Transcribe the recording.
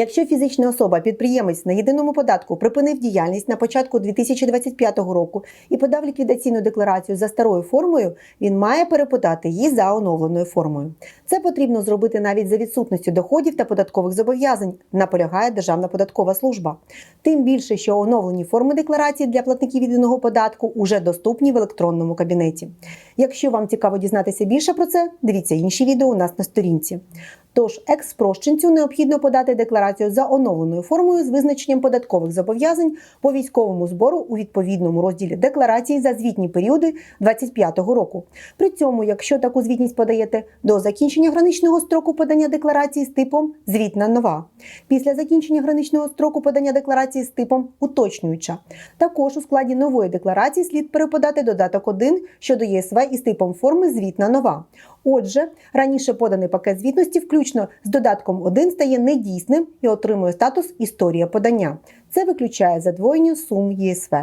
Якщо фізична особа підприємець на єдиному податку припинив діяльність на початку 2025 року і подав ліквідаційну декларацію за старою формою, він має переподати її за оновленою формою. Це потрібно зробити навіть за відсутністю доходів та податкових зобов'язань, наполягає Державна податкова служба. Тим більше, що оновлені форми декларації для платників єдиного податку уже доступні в електронному кабінеті. Якщо вам цікаво дізнатися більше про це, дивіться інші відео у нас на сторінці. Тож екс-спрощенцю необхідно подати декларацію за оновленою формою з визначенням податкових зобов'язань по військовому збору у відповідному розділі декларації за звітні періоди 2025 року. При цьому, якщо таку звітність подаєте до закінчення граничного строку подання декларації з типом звітна нова, після закінчення граничного строку подання декларації з типом уточнююча. Також у складі нової декларації слід переподати додаток 1 щодо ЄСВ із типом форми звітна нова. Отже, раніше поданий пакет звітності, включно з додатком 1, стає недійсним і отримує статус історія подання. Це виключає задвоєння сум ЄСВ.